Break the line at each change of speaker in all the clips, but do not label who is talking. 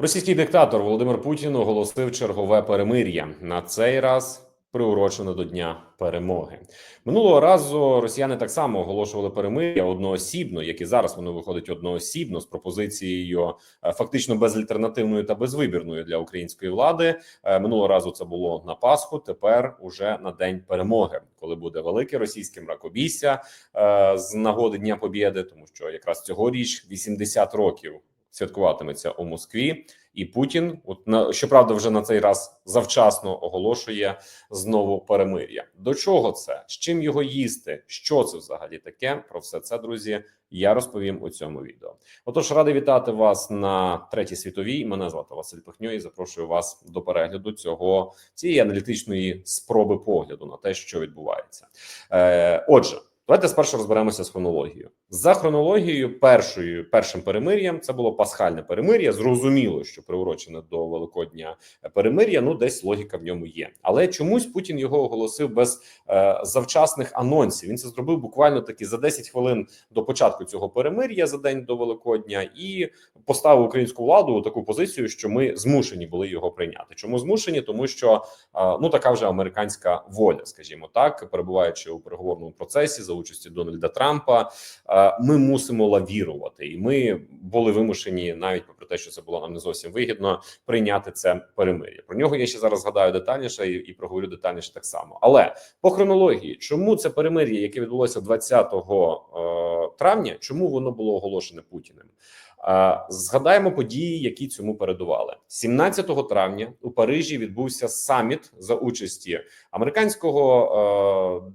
Російський диктатор Володимир Путін оголосив чергове перемир'я на цей раз. Приурочено до дня перемоги минулого разу. Росіяни так само оголошували перемир'я одноосібно, як і зараз воно виходить одноосібно з пропозицією е, фактично безальтернативною та безвибірною для української влади. Е, Минулого разу це було на Пасху. Тепер уже на день перемоги, коли буде велике російське мракобісся е, з нагоди Дня Побєди, тому що якраз цьогоріч 80 років святкуватиметься у Москві, і Путін, от на щоправда, вже на цей раз завчасно оголошує знову перемир'я. До чого це? З чим його їсти? Що це взагалі таке? Про все це, друзі, я розповім у цьому відео. Отож, радий вітати вас на третій світовій. Мене звати Василь Пихньо і запрошую вас до перегляду цього цієї аналітичної спроби погляду на те, що відбувається. Е, Отже. Давайте спершу розберемося з хронологією. За хронологією, першою першим перемир'ям це було пасхальне перемир'я. Зрозуміло, що приурочене до Великодня перемир'я. Ну, десь логіка в ньому є. Але чомусь Путін його оголосив без е, завчасних анонсів. Він це зробив буквально таки за 10 хвилин до початку цього перемир'я за день до Великодня, і поставив українську владу у таку позицію, що ми змушені були його прийняти. Чому змушені? Тому що е, ну така вже американська воля, скажімо так, перебуваючи у переговорному процесі за участі Дональда Трампа, е, ми мусимо лавірувати, і ми були вимушені, навіть попри те, що це було нам не зовсім вигідно, прийняти це перемир'я. Про нього я ще зараз згадаю детальніше і, і проговорю детальніше так само. Але по хронології, чому це перемир'я, яке відбулося 20 е, травня, чому воно було оголошене Путіним? Е, Згадаємо події, які цьому передували 17 травня. У Парижі відбувся саміт за участі американського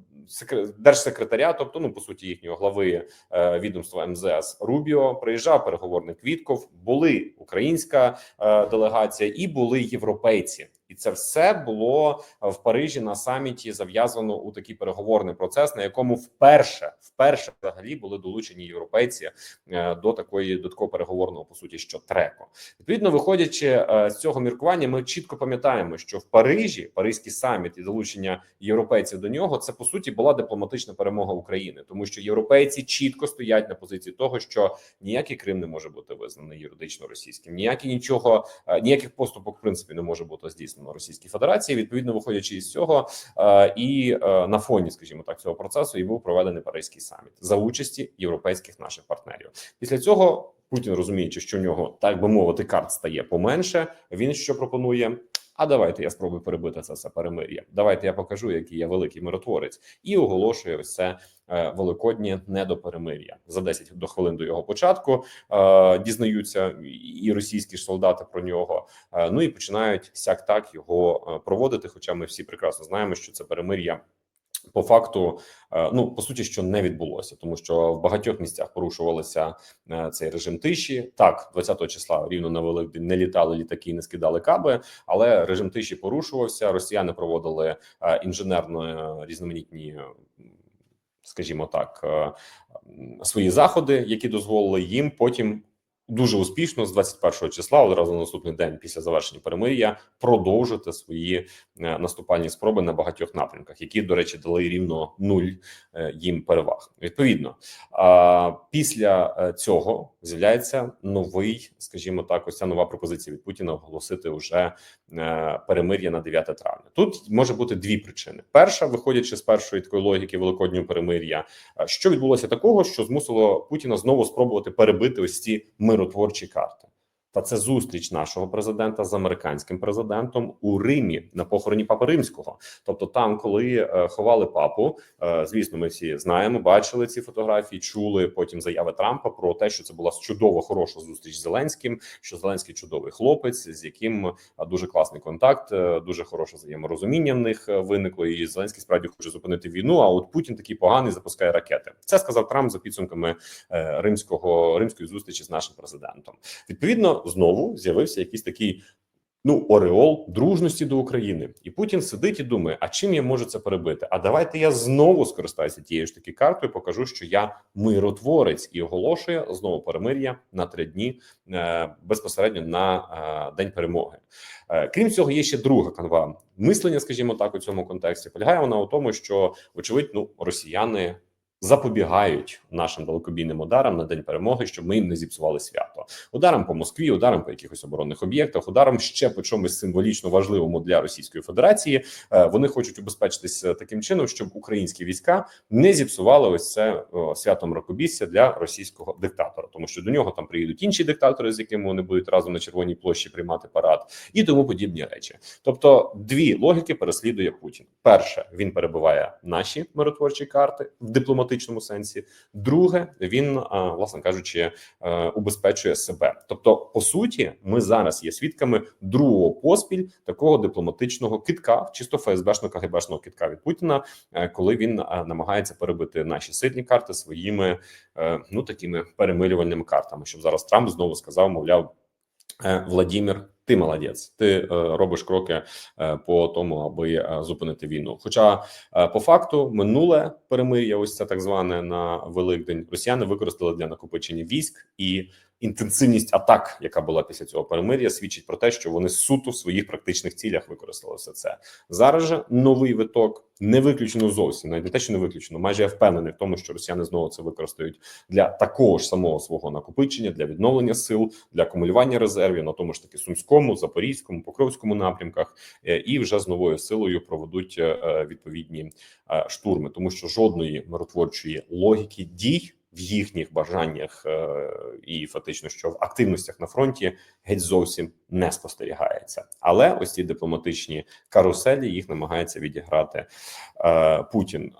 держсекретаря, тобто ну по суті їхнього глави е, відомства МЗС Рубіо. Приїжджав переговорник Квітков. Були українська е, делегація і були європейці. І це все було в Парижі на саміті зав'язано у такий переговорний процес, на якому вперше вперше взагалі були долучені європейці е, до такої до переговорного по суті, що треко. Відповідно, виходячи е, з цього міркування, ми чітко пам'ятаємо, що в Парижі Паризький саміт і долучення європейців до нього це по суті була дипломатична перемога України, тому що європейці чітко стоять на позиції того, що ніякий Крим не може бути визнаний юридично російським, ніякі нічого, е, ніяких поступок в принципі не може бути здійснено Російській Федерації. Відповідно, виходячи із цього е, і е, на фоні, скажімо так, цього процесу і був проведений Паризький саміт за участі європейських наших партнерів. Після цього Путін розуміючи, що в нього так би мовити, карт стає поменше. Він що пропонує. А давайте я спробую перебити це все перемир'я. Давайте я покажу, який я великий миротворець, і оголошує ось це великоднє недоперемир'я. За 10 до хвилин до його початку е, дізнаються і російські ж солдати про нього. Е, ну і починають сяк так його е, проводити. Хоча ми всі прекрасно знаємо, що це перемир'я. По факту, е, ну по суті, що не відбулося, тому що в багатьох місцях порушувалися е, цей режим тиші. Так, 20 числа рівно на Великдень не літали літаки, не скидали каби, але режим тиші порушувався. Росіяни проводили е, інженерно різноманітні, скажімо так, свої заходи, які дозволили їм потім дуже успішно з 21 числа, одразу на наступний день після завершення перемир'я, продовжити свої е, наступальні спроби на багатьох напрямках, які, до речі, дали рівно нуль е, їм переваг. Відповідно, після е, цього з'являється новий, скажімо так, ось ця нова пропозиція від Путіна оголосити вже перемир'я на 9 травня. Тут може бути дві причини: перша, виходячи з першої такої логіки великоднього перемир'я, що відбулося такого, що змусило Путіна знову спробувати перебити ось ці миротворчі карти. Та це зустріч нашого президента з американським президентом у Римі на похороні Папи Римського. Тобто, там, коли е, ховали папу, е, звісно, ми всі знаємо, бачили ці фотографії, чули потім заяви Трампа про те, що це була чудово хороша зустріч з Зеленським. Що Зеленський чудовий хлопець, з яким е, дуже класний контакт, дуже хороше взаєморозуміння в них виникло. І Зеленський справді хоче зупинити війну. А от Путін такий поганий запускає ракети. Це сказав Трамп за підсумками римського римської зустрічі з нашим президентом. Відповідно знову з'явився якийсь такий. Ну, ореол дружності до України, і Путін сидить і думає: а чим я можу це перебити? А давайте я знову скористаюся тією ж таки картою. Покажу, що я миротворець і оголошує знову перемир'я на три дні е, безпосередньо на е, день перемоги. Е, крім цього, є ще друга канва мислення, скажімо так, у цьому контексті. Полягає вона у тому, що вочевидь, ну росіяни запобігають нашим далекобійним ударам на день перемоги, щоб ми їм не зіпсували свято. Ударам по Москві, ударам по якихось оборонних об'єктах, ударам ще по чомусь символічно важливому для Російської Федерації. Е, Вони хочуть убезпечитися таким чином, щоб українські війська не зіпсували ось це о, свято мракобісся для російського диктатора, тому що до нього там приїдуть інші диктатори, з якими вони будуть разом на червоній площі приймати парад, і тому подібні речі. Тобто, дві логіки переслідує Путін. Перше, він перебиває наші миротворчі карти в дипломатичному сенсі. Друге, він а, власне кажучи, е, убезпечує себе. Тобто, по суті, ми зараз є свідками другого поспіль такого дипломатичного китка, чисто ФСБшно КГБшного китка від Путіна, е, коли він е, намагається перебити наші сильні карти своїми е, ну такими перемирювальними картами, щоб зараз Трамп знову сказав, мовляв. Е, Владімір, ти молодець. Ти е, робиш кроки е, по тому, аби зупинити війну. Хоча по факту минуле перемир'я, ось це так зване на Великдень, Росіяни використали для накопичення військ і інтенсивність атак, яка була після цього перемир'я, свідчить про те, що вони суто в своїх практичних цілях використали все це. Зараз же новий виток не виключено зовсім, навіть не те, що не виключено, майже я впевнений в тому, що росіяни знову це використають для такого ж самого свого накопичення, для відновлення сил, для акумулювання резервів на тому ж таки сумському, запорізькому, покровському напрямках, е, і вже з новою силою проведуть е, е, відповідні штурми, тому що жодної миротворчої логіки дій. В їхніх бажаннях е, і фактично, що в активностях на фронті геть зовсім не спостерігається. Але ось ці дипломатичні каруселі їх намагається відіграти е, Путін. Е,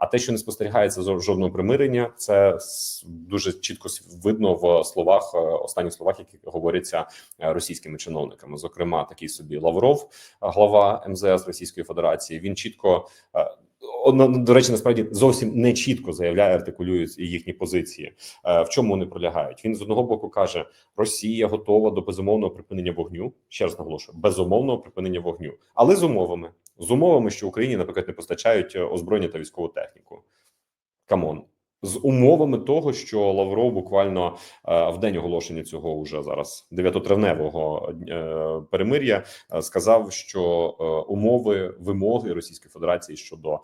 а те, що не спостерігається жодного примирення, це дуже чітко видно в словах, останніх словах, які говоряться російськими чиновниками. Зокрема, такий собі Лавров, глава МЗС Російської Федерації. Він чітко. До речі, насправді зовсім не чітко заявляє, артикулює їхні позиції. Е, В чому вони пролягають? Він з одного боку каже: Росія готова до безумовного припинення вогню. Ще раз наголошую, безумовного припинення вогню, але з умовами з умовами, що Україні, наприклад, не постачають е, озброєння та військову техніку. Камон. З умовами того, що Лавров буквально е, в день оголошення цього уже зараз 9-травневого е, перемир'я е, сказав, що умови вимоги Російської Федерації щодо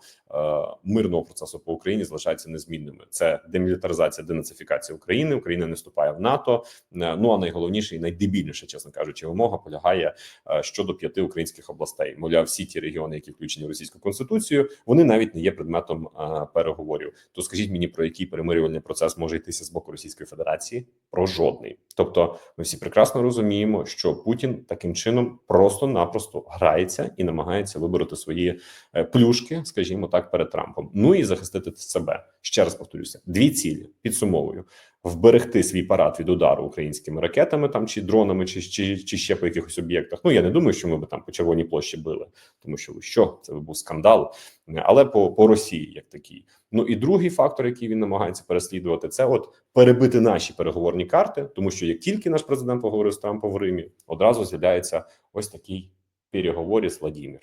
мирного процесу по Україні залишаються незмінними. Це демілітаризація, денацифікація України. Україна не вступає в НАТО. Ну а найголовніше і найдебільніше, чесно кажучи, вимога полягає щодо п'яти українських областей. Мовляв, всі ті регіони, які включені в російську конституцію, вони навіть не є предметом переговорів. То скажіть мені про який перемирювальний процес може йтися з боку Російської Федерації? Про жодний. Тобто, ми всі прекрасно розуміємо, що Путін таким чином просто-напросто грається і намагається вибороти свої е, плюшки, скажімо так, перед Трампом. Ну і захистити себе. Ще раз повторюся: дві цілі підсумовую: вберегти свій парад від удару українськими ракетами, там чи дронами, чи, чи, чи ще по якихось об'єктах. Ну я не думаю, що ми би там по червоній площі били, тому що що це би був скандал, але по, по Росії як такій. Ну і другий фактор, який він намагається переслідувати, це от перебити наші переговорні карти, тому що як тільки наш президент поговорив з Трампом в Римі, одразу з'являється ось такий переговорі з Владімір.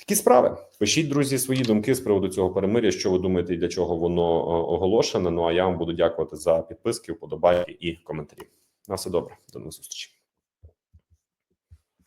Такі справи. Пишіть, друзі, свої думки з приводу цього перемир'я. Що ви думаєте і для чого воно оголошено. оголошене? Ну а я вам буду дякувати за підписки, вподобайки і коментарі. На все добре, до нових зустрічей.